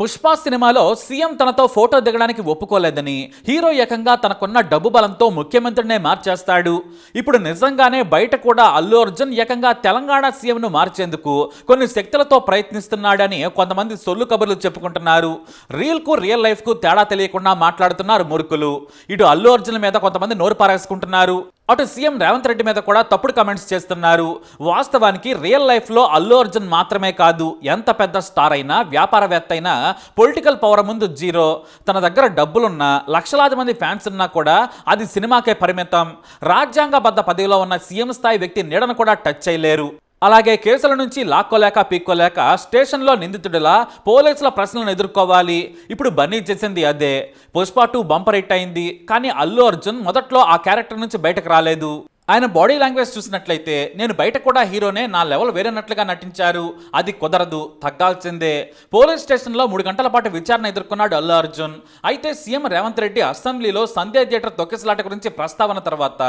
పుష్ప సినిమాలో సీఎం తనతో ఫోటో దిగడానికి ఒప్పుకోలేదని హీరో ఏకంగా తనకున్న డబ్బు బలంతో ముఖ్యమంత్రినే మార్చేస్తాడు. ఇప్పుడు నిజంగానే బయట కూడా అల్లు అర్జున్ ఏకంగా తెలంగాణ సీఎంను మార్చేందుకు కొన్ని శక్తులతో ప్రయత్నిస్తున్నాడని కొంతమంది సొల్లు కబుర్లు చెప్పుకుంటున్నారు. రియల్కు రియల్ లైఫ్కు తేడా తెలియకుండా మాట్లాడుతున్నారు మూర్ఖులు ఇటు అల్లు అర్జున్ మీద కొంతమంది నోరు పారేసుకుంటున్నారు. అటు సీఎం రేవంత్ రెడ్డి మీద కూడా తప్పుడు కమెంట్స్ చేస్తున్నారు. వాస్తవానికి రియల్ లైఫ్లో అల్లు అర్జున్ మాత్రమే కాదు ఎంత పెద్ద స్టార్ అయినా వ్యాపారవేత్త అయినా పొలిటికల్ పవర్ ముందు జీరో తన దగ్గర డబ్బులున్నా లక్షలాది మంది ఫ్యాన్స్ ఉన్నా కూడా అది సినిమాకే పరిమితం. రాజ్యాంగబద్ధ పదవిలో ఉన్న సీఎం స్థాయి వ్యక్తి నీడను కూడా టచ్ చేయలేరు. అలాగే కేసుల నుంచి లాక్కోలేక పీక్కోలేక స్టేషన్లో నిందితుడిలా పోలీసుల ప్రశ్నలను ఎదుర్కోవాలి. ఇప్పుడు బన్నీ చేసింది అదే. పుష్ప టూ బంపర్ హిట్ అయింది. కానీ అల్లు అర్జున్ మొదట్లో ఆ క్యారెక్టర్ నుంచి బయటకు రాలేదు. ఆయన బాడీ లాంగ్వేజ్ చూసినట్లయితే నేను బయట కూడా హీరోనే నా లెవెల్ వేరేనట్లుగా నటించారు. అది కుదరదు తగ్గాల్సిందే. పోలీస్ స్టేషన్లో మూడు గంటల పాటు విచారణ ఎదుర్కొన్నాడు అల్లు అర్జున్. అయితే సీఎం రేవంత్ రెడ్డి అసెంబ్లీలో సంధ్యా థియేటర్ తొక్కిసలాట గురించి ప్రస్తావన తర్వాత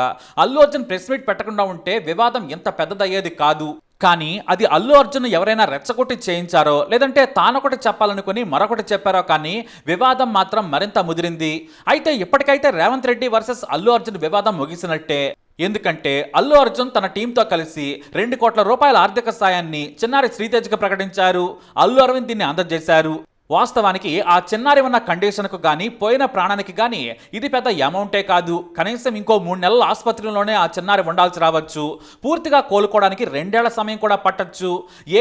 అల్లు అర్జున్ ప్రెస్ మీట్ పెట్టకుండా ఉంటే వివాదం ఎంత పెద్దదయ్యేది కాదు. కానీ అది అల్లు అర్జున్ ఎవరైనా రెచ్చగొట్టి చేయించారో లేదంటే తానొకటి చెప్పాలనుకుని మరొకటి చెప్పారో కానీ వివాదం మాత్రం మరింత ముదిరింది. అయితే ఇప్పటికైతే రేవంత్ రెడ్డి వర్సెస్ అల్లు అర్జున్ వివాదం ముగిసినట్టే. ఎందుకంటే అల్లు అర్జున్ తన టీంతో కలిసి రెండు కోట్ల రూపాయల ఆర్థిక సాయాన్ని చిన్నారి శ్రీతేజ్కి ప్రకటించారు. అల్లు అరవింద్ దీన్ని అందజేశారు. వాస్తవానికి ఆ చిన్నారి ఉన్న కండిషన్కు కానీ పోయిన ప్రాణానికి కానీ ఇది పెద్ద అమౌంటే కాదు. కనీసం ఇంకో మూడు నెలల ఆసుపత్రిలోనే ఆ చిన్నారి ఉండాల్సి రావచ్చు. పూర్తిగా కోలుకోవడానికి రెండేళ్ళ సమయం కూడా పట్టచ్చు.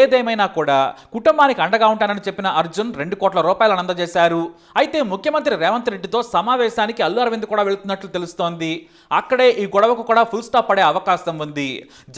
ఏదేమైనా కూడా కుటుంబానికి అండగా ఉంటానని చెప్పిన అర్జున్ రెండు కోట్ల రూపాయలను అందజేశారు. అయితే ముఖ్యమంత్రి రేవంత్ రెడ్డితో సమావేశానికి అల్లు అరవింద్ కూడా వెళుతున్నట్లు తెలుస్తోంది. అక్కడే ఈ గొడవకు కూడా ఫుల్ స్టాప్ పడే అవకాశం ఉంది.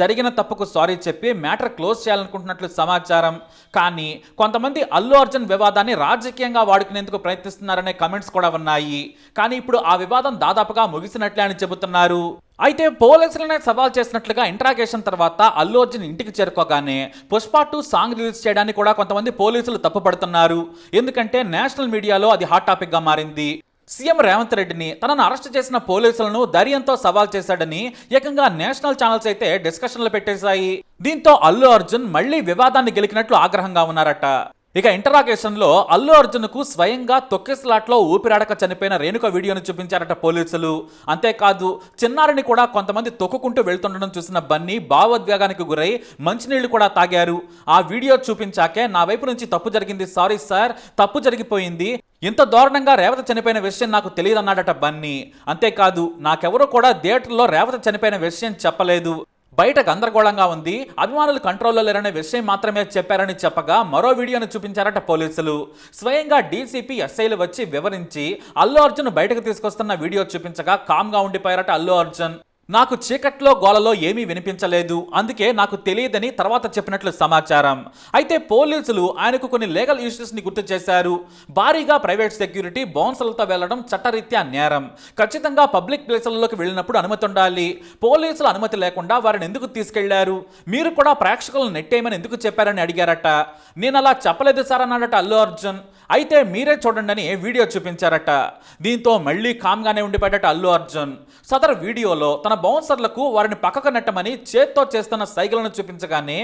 జరిగిన తప్పుకు సారీ చెప్పి మ్యాటర్ క్లోజ్ చేయాలనుకుంటున్నట్లు సమాచారం. కానీ కొంతమంది అల్లు అర్జున్ వివాదాన్ని రాజకీయంగా వాడుకునేందుకు ప్రయత్నిస్తున్నారనే కమెంట్స్ కూడా ఉన్నాయి. కానీ ఇప్పుడు ఆ వివాదం దాదాపుగా ముగిసినట్లే అని చెబుతున్నారు. అయితే పోలీసులనే సవాల్ చేసినట్లుగా ఇంట్రాగేషన్ తర్వాత అల్లు అర్జున్ ఇంటికి చేరుకోగానే పుష్ప టూ సాంగ్ రిలీజ్ చేయడానికి కూడా కొంతమంది పోలీసులు తప్పుపడుతున్నారు ఎందుకంటే నేషనల్ మీడియాలో అది హాట్ టాపిక్గా మారింది. సీఎం రేవంత్ రెడ్డిని తనను అరెస్ట్ చేసిన పోలీసులను ధైర్యంతో సవాల్ చేశాడని ఏకంగా నేషనల్ ఛానల్స్ అయితే డిస్కషన్లు పెట్టేశాయి. దీంతో అల్లు అర్జున్ మళ్ళీ వివాదాన్ని గెలికినట్లు ఆగ్రహంగా ఉన్నారట. ఇక ఇంటరాగేషన్లో అల్లు అర్జున్కు స్వయంగా తొక్కిసలాట్లో ఊపిరాడక చనిపోయిన రేణుక వీడియోను చూపించారట పోలీసులు. అంతేకాదు చిన్నారిని కూడా కొంతమంది తొక్కుకుంటూ వెళ్తుండడం చూసిన బన్నీ భావోద్వేగానికి గురై మంచినీళ్ళు కూడా తాగారు. ఆ వీడియో చూపించాకే నా వైపు నుంచి తప్పు జరిగింది సారీ సార్ తప్పు జరిగిపోయింది. ఇంత దారుణంగా రేవత చనిపోయిన విషయం నాకు తెలియదన్నాడట బన్నీ. అంతేకాదు నాకెవరూ కూడా థియేటర్లో రేవత చనిపోయిన విషయం చెప్పలేదు. బయట గందరగోళంగా ఉంది. అభిమానులు కంట్రోల్లో లేరనే విషయం మాత్రమే చెప్పారని చెప్పగా మరో వీడియోను చూపించారట పోలీసులు. స్వయంగా డీసీపీ ఎస్ఐలు వచ్చి వివరించి అల్లు అర్జున్ బయటకు తీసుకొస్తున్న వీడియో చూపించగా కామ్గా ఉండిపోయారట అల్లు అర్జున్. నాకు చీకట్లో గోలలో ఏమీ వినిపించలేదు. అందుకే నాకు తెలియదని తర్వాత చెప్పినట్లు సమాచారం. అయితే పోలీసులు ఆయనకు కొన్ని లీగల్ ఇష్యూస్ని గుర్తు చేశారు. భారీగా ప్రైవేట్ సెక్యూరిటీ బౌన్సర్లతో వెళ్ళడం చట్టరీత్యా నేరం. ఖచ్చితంగా పబ్లిక్ ప్లేసులలోకి వెళ్ళినప్పుడు అనుమతి ఉండాలి. పోలీసుల అనుమతి లేకుండా వారిని ఎందుకు తీసుకెళ్ళారు? మీరు కూడా ప్రేక్షకులను నెట్టేయమని ఎందుకు చెప్పారని అడిగారట. నేను అలా చెప్పలేదు సార్ అన్నాడట అల్లు అర్జున్. అయితే మీరే చూడండి అని వీడియో చూపించారట. దీంతో మళ్ళీ కామ్గానే ఉండిపోయాడట అల్లు అర్జున్. సదర్ వీడియోలో తన బౌన్సర్లకు వారిని పక్కకు నెట్టమని చేత్తో చేస్తున్న సైకిల్ను చూపించగానే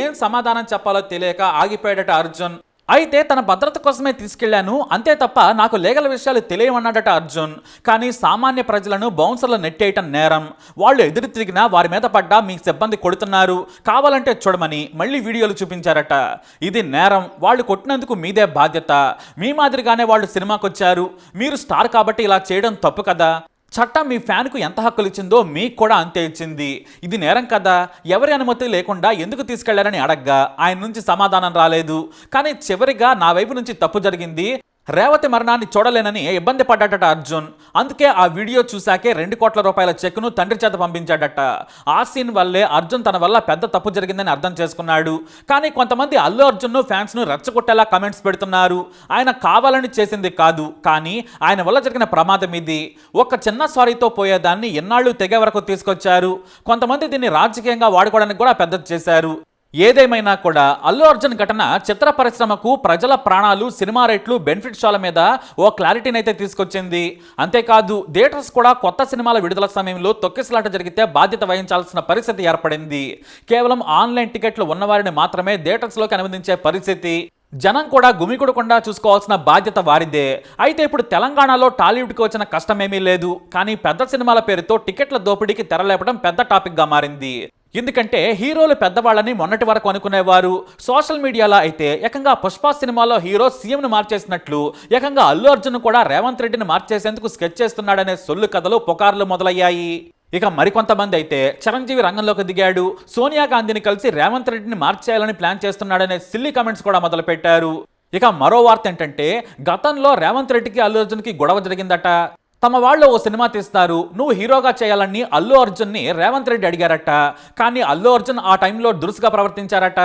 ఏం సమాధానం చెప్పాలో తెలియక ఆగిపోయాడట అర్జున్. అయితే తన భద్రత కోసమే తీసుకెళ్ళాను అంతే తప్ప నాకు లీగల్ విషయాలు తెలియమన్నాడట అర్జున్. కానీ సామాన్య ప్రజలను బౌన్సర్లు నెట్టేయటం నేరం. వాళ్ళు ఎదురు తిరిగినా వారి మీద పడ్డా మీ సిబ్బంది కొడుతున్నారు. కావాలంటే చూడమని మళ్ళీ వీడియోలు చూపించారట. ఇది నేరం. వాళ్ళు కొట్టినందుకు మీదే బాధ్యత. మీ మాదిరిగానే వాళ్ళు సినిమాకొచ్చారు. మీరు స్టార్ కాబట్టి ఇలా చేయడం తప్పు కదా? చట్టం మీ ఫ్యాన్కు ఎంత హక్కులు ఇచ్చిందో మీకు కూడా అంతే ఇచ్చింది. ఇది నేరం కదా? ఎవరి అనుమతి లేకుండా ఎందుకు తీసుకెళ్ళారని అడగ్గా. ఆయన నుంచి సమాధానం రాలేదు. కానీ చివరిగా నా వైపు నుంచి తప్పు జరిగింది. రేవతి మరణాన్ని చూడలేనని ఇబ్బంది పడ్డాడట అర్జున్. అందుకే ఆ వీడియో చూశాకే రెండు కోట్ల రూపాయల చెక్కును తండ్రి చేత పంపించాడట. ఆ సీన్ వల్లే అర్జున్ తన వల్ల పెద్ద తప్పు జరిగిందని అర్థం చేసుకున్నాడు. కానీ కొంతమంది అల్లు అర్జున్ను ఫ్యాన్స్ను రెచ్చగొట్టేలా కమెంట్స్ పెడుతున్నారు. ఆయన కావాలని చేసింది కాదు. కానీ ఆయన వల్ల జరిగిన ప్రమాదం ఇది. ఒక చిన్న సారీతో పోయేదాన్ని ఎన్నాళ్ళు తెగే వరకు తీసుకొచ్చారు. కొంతమంది దీన్ని రాజకీయంగా వాడుకోవడానికి కూడా పెద్దది చేశారు. ఏదేమైనా కూడా అల్లు అర్జున్ ఘటన చిత్ర పరిశ్రమకు ప్రజల ప్రాణాలు సినిమా రేట్లు బెనిఫిట్ షోల మీద ఓ క్లారిటీని అయితే తీసుకొచ్చింది. అంతేకాదు థియేటర్స్ కూడా కొత్త సినిమాల విడుదల సమయంలో తొక్కిసలాట జరిగితే బాధ్యత వహించాల్సిన పరిస్థితి ఏర్పడింది. కేవలం ఆన్లైన్ టికెట్లు ఉన్నవారిని మాత్రమే థియేటర్స్లోకి అనుమతించే పరిస్థితి. జనం కూడా గుమికూడకుండా చూసుకోవాల్సిన బాధ్యత వారిదే. అయితే ఇప్పుడు తెలంగాణలో టాలీవుడ్కి వచ్చిన కష్టమేమీ లేదు. కానీ పెద్ద సినిమాల పేరుతో టికెట్ల దోపిడీకి తెరలేపడం పెద్ద టాపిక్గా మారింది. ఎందుకంటే హీరోలు పెద్దవాళ్ళని మొన్నటి వరకు అనుకునేవారు. సోషల్ మీడియాలో అయితే ఏకంగా పుష్ప సినిమాలో హీరో సీఎంను మార్చేసినట్లు ఏకంగా అల్లు అర్జున్ కూడా రేవంత్ రెడ్డిని మార్చేసేందుకు స్కెచ్ చేస్తున్నాడనే సొల్లు కథలు పుకార్లు మొదలయ్యాయి. ఇక మరికొంతమంది అయితే చిరంజీవి రంగంలోకి దిగాడు. సోనియా గాంధీని కలిసి రేవంత్ రెడ్డిని మార్చేయాలని ప్లాన్ చేస్తున్నాడనే సిల్లీ కమెంట్స్ కూడా మొదలుపెట్టారు. ఇక మరో వార్త ఏంటంటే గతంలో రేవంత్ రెడ్డికి అల్లు అర్జున్కి గొడవ జరిగిందట. తమ వాళ్ళు ఓ సినిమా తీస్తారు. నువ్వు హీరోగా చేయాలని అల్లు అర్జున్ని రేవంత్ రెడ్డి అడిగారట. కానీ అల్లు అర్జున్ ఆ టైంలో దురుసుగా ప్రవర్తించారట.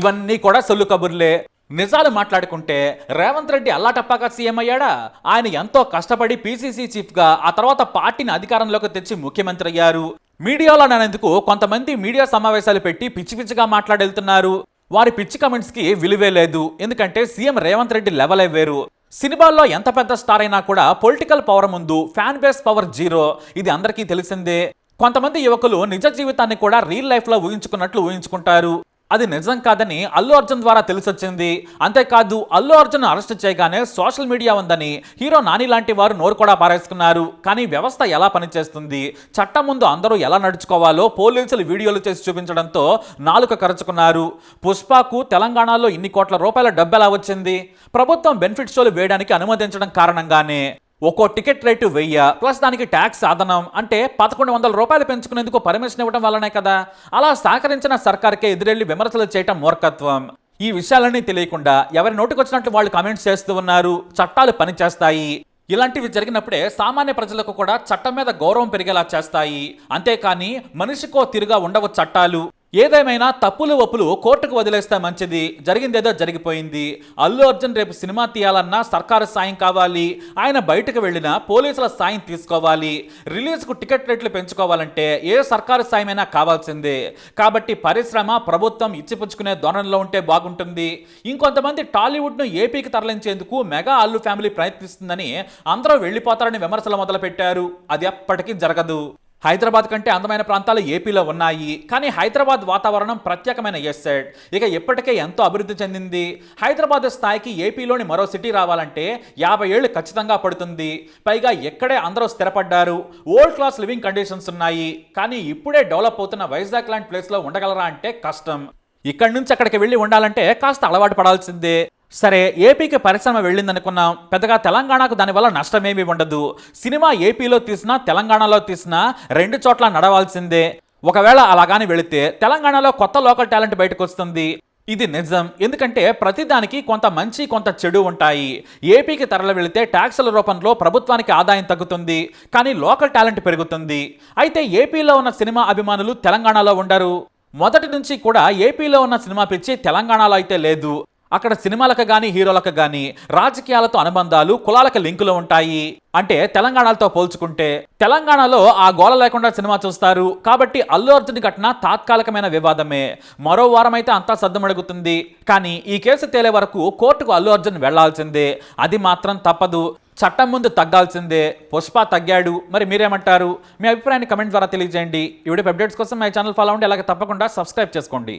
ఇవన్నీ కూడా సొల్లు కబుర్లే. నిజాలు మాట్లాడుకుంటే రేవంత్ రెడ్డి అల్లాటప్పాక సీఎం అయ్యాడా? ఆయన ఎంతో కష్టపడి పీసీసీ చీఫ్గా ఆ తర్వాత పార్టీని అధికారంలోకి తెచ్చి ముఖ్యమంత్రి అయ్యారు. మీడియాలో అనేందుకు కొంతమంది మీడియా సమావేశాలు పెట్టి పిచ్చి పిచ్చిగా మాట్లాడెళ్తున్నారు. వారి పిచ్చి కమెంట్స్కి విలువే లేదు. ఎందుకంటే సీఎం రేవంత్ రెడ్డి లెవలే వేరు. సినిమాల్లో ఎంత పెద్ద స్టార్ అయినా కూడా పొలిటికల్ పవర్ ముందు ఫ్యాన్ బేస్ పవర్ జీరో. ఇది అందరికీ తెలిసిందే. కొంతమంది యువకులు నిజ జీవితాన్ని కూడా రీల్ లైఫ్లో ఊహించుకున్నట్లు ఊహించుకుంటారు. అది నిజం కాదని అల్లు అర్జున్ ద్వారా తెలిసొచ్చింది. అంతేకాదు అల్లు అర్జున్ అరెస్ట్ చేయగానే సోషల్ మీడియా ఉందని హీరో నాని లాంటి వారు నోరు కూడా పారేసుకున్నారు. కానీ వ్యవస్థ ఎలా పనిచేస్తుంది? చట్టం ముందు అందరూ ఎలా నడుచుకోవాలో పోలీసులు వీడియోలు చేసి చూపించడంతో నాలుక కరుచుకున్నారు. పుష్పకు తెలంగాణలో ఇన్ని కోట్ల రూపాయల డబ్బు ఎలా వచ్చింది? ప్రభుత్వం బెనిఫిట్ షోలు వేయడానికి అనుమతించడం కారణంగానే. ఒక్కో టికెట్ రేటు వెయ్యి ప్లస్ దానికి ట్యాక్స్ అదనం అంటే పదకొండు వందల రూపాయలు పెంచుకునేందుకు పర్మిషన్ ఇవ్వడం వల్లనే కదా. అలా సహకరించిన సర్కార్కే ఎదురెళ్ళి విమర్శలు చేయటం మూర్ఖత్వం. ఈ విషయాలన్నీ తెలియకుండా ఎవరి నోటికొచ్చినట్లు వాళ్ళు కామెంట్స్ చేస్తూ ఉన్నారు చట్టాలు పనిచేస్తాయి. ఇలాంటివి జరిగినప్పుడే సామాన్య ప్రజలకు కూడా చట్టం మీద గౌరవం పెరిగేలా చేస్తాయి. అంతేకాని మనిషికో తిరుగా ఉండవు చట్టాలు. ఏదేమైనా తప్పులు ఒప్పులు కోర్టుకు వదిలేస్తే మంచిది. జరిగిందేదో జరిగిపోయింది. అల్లు అర్జున్ రేపు సినిమా తీయాలన్నా సర్కారు సాయం కావాలి. ఆయన బయటకు వెళ్ళినా పోలీసుల సాయం తీసుకోవాలి. రిలీజ్కు టికెట్ రేట్లు పెంచుకోవాలంటే ఏ సర్కారు సాయమైనా కావాల్సిందే. కాబట్టి పరిశ్రమ ప్రభుత్వం ఇచ్చిపుచ్చుకునే ధోరణిలో ఉంటే బాగుంటుంది. ఇంకొంతమంది టాలీవుడ్ను ఏపీకి తరలించేందుకు మెగా అల్లు ఫ్యామిలీ ప్రయత్నిస్తుందని అందరూ వెళ్ళిపోతారని విమర్శలు మొదలుపెట్టారు. అది ఎప్పటికీ జరగదు. హైదరాబాద్ కంటే అందమైన ప్రాంతాలు ఏపీలో ఉన్నాయి. కానీ హైదరాబాద్ వాతావరణం ప్రత్యేకమైన ఎస్సెట్ ఇక ఇప్పటికే ఎంతో అభివృద్ధి చెందింది. హైదరాబాద్ స్థాయికి ఏపీలోని మరో సిటీ రావాలంటే యాభై ఏళ్ళు ఖచ్చితంగా పడుతుంది. పైగా ఎక్కడే అందరూ స్థిరపడ్డారు. ఓల్డ్ క్లాస్ లివింగ్ కండిషన్స్ ఉన్నాయి. కానీ ఇప్పుడే డెవలప్ అవుతున్న వైజాగ్ లాంటి ప్లేస్లో ఉండగలరా అంటే కష్టం. ఇక్కడి నుంచి అక్కడికి వెళ్ళి ఉండాలంటే కాస్త అలవాటు పడాల్సిందే. సరే ఏపీకి పరిశ్రమ వెళ్ళిందనుకున్నాం. పెద్దగా తెలంగాణకు దానివల్ల నష్టమేమీ ఉండదు. సినిమా ఏపీలో తీసినా తెలంగాణలో తీసినా రెండు చోట్ల నడవాల్సిందే. ఒకవేళ అలాగాని వెళితే తెలంగాణలో కొత్త లోకల్ టాలెంట్ బయటకు వస్తుంది ఇది నిజం. ఎందుకంటే ప్రతిదానికి కొంత మంచి కొంత చెడు ఉంటాయి. ఏపీకి తరలి వెళితే ట్యాక్సుల రూపంలో ప్రభుత్వానికి ఆదాయం తగ్గుతుంది. కానీ లోకల్ టాలెంట్ పెరుగుతుంది. అయితే ఏపీలో ఉన్న సినిమా అభిమానులు తెలంగాణలో ఉండరు. మొదటి నుంచి కూడా ఏపీలో ఉన్న సినిమా పిచ్చి తెలంగాణలో అయితే లేదు. అక్కడ సినిమాలకు కానీ హీరోలకు కానీ రాజకీయాలతో అనుబంధాలు కులాలకు లింకులు ఉంటాయి. అంటే తెలంగాణతో పోల్చుకుంటే తెలంగాణలో ఆ గోల లేకుండా సినిమా చూస్తారు. కాబట్టి అల్లు అర్జున్ ఘటన తాత్కాలికమైన వివాదమే. మరో వారం అయితే అంతా సద్దమడుగుతుంది. కానీ ఈ కేసు తేలే వరకు కోర్టుకు అల్లు అర్జున్ వెళ్ళాల్సిందే. అది మాత్రం తప్పదు. చట్టం ముందు తగ్గాల్సిందే. పుష్ప తగ్గాడు. మరి మీరేమంటారు? మీ అభిప్రాయాన్ని కమెంట్ ద్వారా తెలియజేయండి. ఇవిడే అప్డేట్స్ కోసం మై ఛానల్ ఫాలో అవ్వండి. అలాగే తప్పకుండా సబ్స్క్రైబ్ చేసుకోండి.